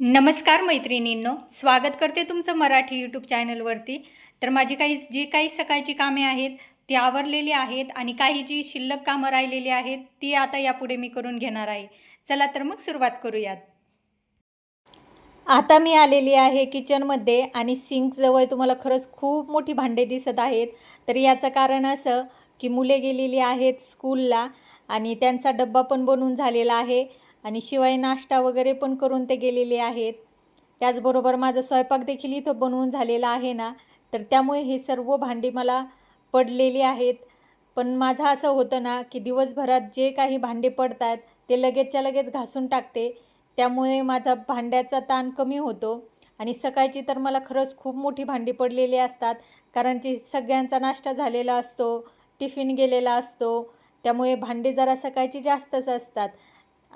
नमस्कार मैत्रिणींनो स्वागत करते तुमचं मराठी यूट्यूब चॅनलवरती तर माझी काही जी काही सकाळची कामे आहेत ती आवरलेली आहेत आणि काही जी शिल्लक कामं राहिलेली आहेत ती आता यापुढे मी करून घेणार आहे. चला तर मग सुरुवात करूयात. आता मी आलेली आहे किचनमध्ये आणि सिंकजवळ तुम्हाला खरंच खूप मोठी भांडे दिसत आहेत. तर याचं कारण असं की मुले गेलेली आहेत स्कूलला आणि त्यांचा डब्बा पण बनवून झालेला आहे. आणि शिवाय नाश्ता वगैरे पण करून ते गेलेले आहेत. त्याचबरोबर माझा स्वयंपाक देखील इथं बनवून झालेला आहे ना तर त्यामुळे हे सर्व भांडी मला पडलेली आहेत. पण माझं असं होतं ना की दिवसभरात जे काही भांडे पडतात ते लगेचच्या लगेच घासून टाकते. त्यामुळे माझा भांड्याचा ताण कमी होतो. आणि सकाळची तर मला खरंच खूप मोठी भांडी पडलेली असतात कारण की सगळ्यांचा नाश्ता झालेला असतो टिफिन गेलेला असतो त्यामुळे भांडी जरा सकाळची जास्तच असतात.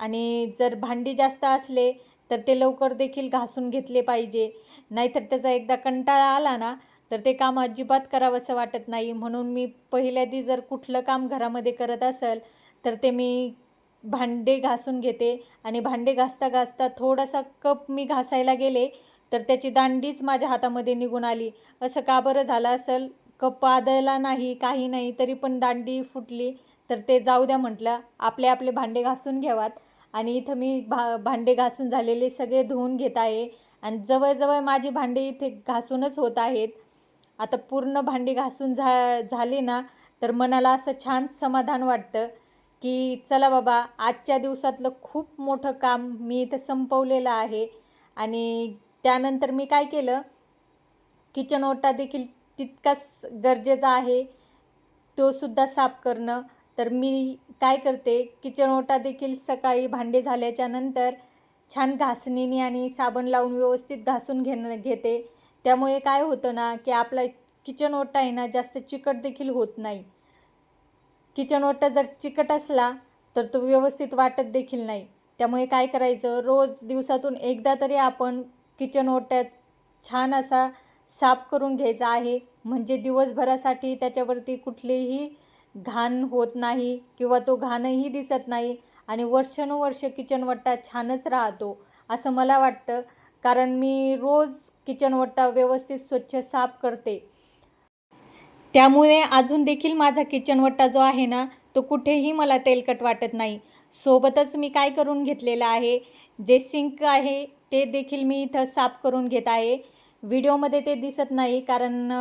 आणि जर भांडी जास्त असले तर ते लवकर देखील घासून घेतले पाहिजे. नाहीतर त्याचा एकदा कंटाळा आला ना तर ते काम अजिबात करावंसं वाटत नाही. म्हणून मी पहिल्यादी जर कुठलं काम घरामध्ये करत असेल तर ते मी भांडे घासून घेते. आणि भांडे घासता घासता थोडासा कप मी घासायला गेले तर त्याची दांडीच माझ्या हातामध्ये निघून आली. असं का बरं झालं असेल? कप आदळला नाही काही नाही तरी पण दांडी फुटली. तर ते जाऊ द्या म्हटलं आपले आपले भांडे घासून घ्यावात. आणि इथं मी भा भांडे घासून झालेले सगळे धुवून घेत आहे. आणि जवळजवळ माझी भांडे इथे घासूनच होत आहेत. आता पूर्ण भांडे घासून झा झाले ना तर मनाला असं छान समाधान वाटतं की चला बाबा आजच्या दिवसातलं खूप मोठं काम मी इथं संपवलेलं आहे. आणि त्यानंतर मी काय केलं किचन ओटा देखील तितकाच गरजेचा आहे. तो सुद्धा साफ करणं तर मी काय करते किचन ओटा देखील सकाळी भांडे झाल्याच्यानंतर छान घासणीने आणि साबण लावून व्यवस्थित घासून घेणं घेते. त्यामुळे काय होतं ना की आपला किचन ओटा आहे ना जास्त चिकट देखील होत नाही. किचन ओटा जर चिकट असला तर तो व्यवस्थित वाटत देखील नाही. त्यामुळे काय करायचं रोज दिवसातून एकदा तरी आपण किचन ओट्यात छान असा साफ करून घ्यायचा आहे. म्हणजे दिवसभरासाठी त्याच्यावरती कुठलीही घाण होत नाही किंवा तो घाणही दिसत नाही आणि वर्षानुवर्ष किचनवट्टा छानच राहतो असं मला वाटतं. कारण मी रोज किचनवट्टा व्यवस्थित स्वच्छ साफ करते. त्यामुळे अजून देखील माझा किचनवट्टा जो आहे ना तो कुठेही मला तेलकट वाटत नाही. सोबतच मी काय करून घेतलेलं आहे जे सिंक आहे ते देखील मी इथं साफ करून घेत आहे. व्हिडिओमध्ये ते दिसत नाही कारण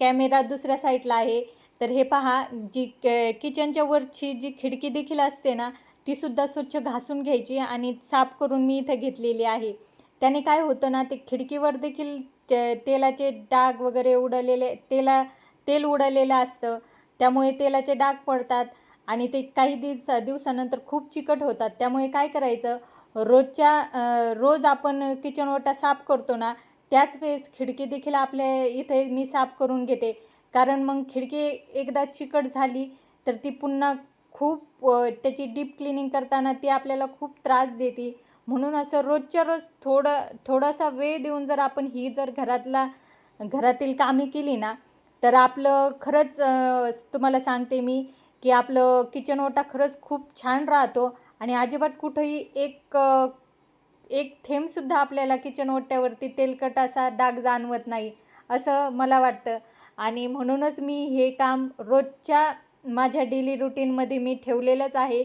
कॅमेरा दुसऱ्या साईडला आहे. तर हे पहा जी किचनच्या वरची जी खिडकी देखील असते ना तीसुद्धा स्वच्छ घासून घ्यायची आणि साफ करून मी इथं घेतलेली आहे. त्याने काय होतं ना ते खिडकीवर देखील तेलाचे डाग वगैरे उडलेले तेला तेल उडलेलं असतं. त्यामुळे तेलाचे डाग पडतात आणि ते काही दिवस दिवसानंतर खूप चिकट होतात. त्यामुळे काय करायचं रोजच्या रोज आपण किचन ओटा साफ करतो ना त्याच वेळेस खिडकी देखील आपल्या इथे मी साफ करून घेते. कारण मग खिडकी एकदा चिकट झाली तर ती पुन्हा खूप त्याची डीप क्लिनिंग करताना ती आपल्याला खूप त्रास देते. म्हणून असं रोजच्या रोज थोडं थोडासा वेळ देऊन जर आपण ही जर घरातला घरातील कामे केली ना तर आपलं खरंच तुम्हाला सांगते मी की आपलं किचन ओटा खरंच खूप छान राहतो आणि अजिबात कुठंही एक एक थेंबसुद्धा आपल्याला किचन ओट्यावरती तेलकट असा डाग जाणवत नाही असं मला वाटतं. आणि म्हणूनच मी हे काम रोजच्या माझ्या डेली रुटीनमध्ये मी ठेवलेलंच आहे.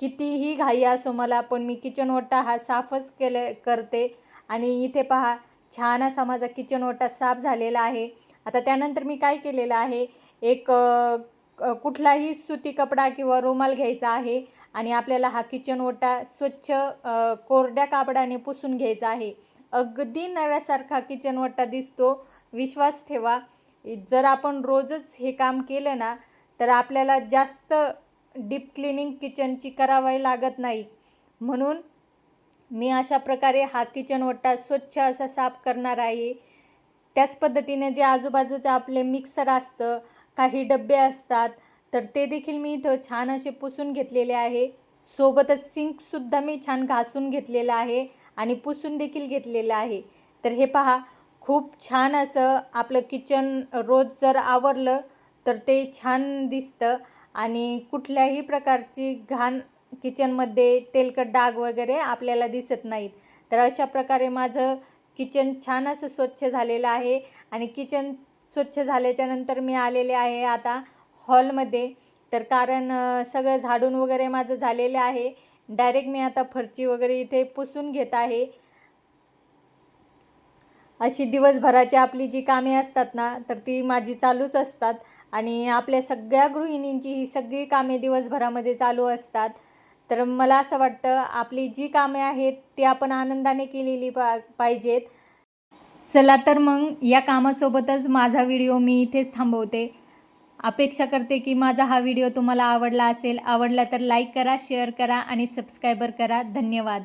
कितीही घाई असो मला पण मी किचन ओटा हा साफच केले करते. आणि इथे पहा छान असा माझा किचन ओटा साफ झालेला आहे. आता त्यानंतर मी काय केलेलं आहे एक कुठलाही सुती कपडा किंवा रुमाल घ्यायचा आहे आणि आपल्याला हा किचन ओटा स्वच्छ कोरड्या कापडाने पुसून घ्यायचा आहे. अगदी नव्यासारखा किचन ओटा दिसतो. विश्वास ठेवा. जर आपण रोजच हे काम केलं ना तर आपल्याला जास्त डीप क्लिनिंग किचनची करावी लागत नाही. म्हणून मी अशा प्रकारे हा किचन ओटा स्वच्छ असा साफ करणार आहे. त्याच पद्धतीने जे आजूबाजूचं आपले मिक्सर असतं काही डबे असतात तर ते देखील मी इथं छान असे पुसून घेतलेले आहे. सोबतच सिंकसुद्धा मी छान घासून घेतलेलं आहे आणि पुसून देखील घेतलेलं आहे. तर हे पहा खूप छान असं आपलं किचन रोज जर आवरलं तर ते छान दिसतं. आणि कुठल्याही प्रकारची घाण किचनमध्ये तेलकट डाग वगैरे आपल्याला दिसत नाहीत. तर अशा प्रकारे माझं किचन छान असं स्वच्छ झालेलं आहे. आणि किचन स्वच्छ झाल्याच्यानंतर मी आलेले आहे आता हॉलमध्ये तर कारण सगळं झाडून वगैरे माझं झालेलं आहे. डायरेक्ट मी आता फरची वगैरे इथे पुसून घेत आहे. अशी दिवसभराची आपली जी कामे असतात ना तर ती माझी चालूच असतात. आणि आपल्या सगळ्या गृहिणींची ही सगळी कामे दिवसभरामध्ये चालू असतात. तर मला असं वाटतं आपली जी कामे आहेत ती आपण आनंदाने केलेली पा पाहिजेत. चला तर मग या कामासोबतच माझा व्हिडिओ मी इथेच थांबवते. अपेक्षा करते की माझा हा व्हिडिओ तुम्हाला आवडला असेल आवडला तर लाईक करा शेअर करा आणि सबस्क्रायबर करा. धन्यवाद.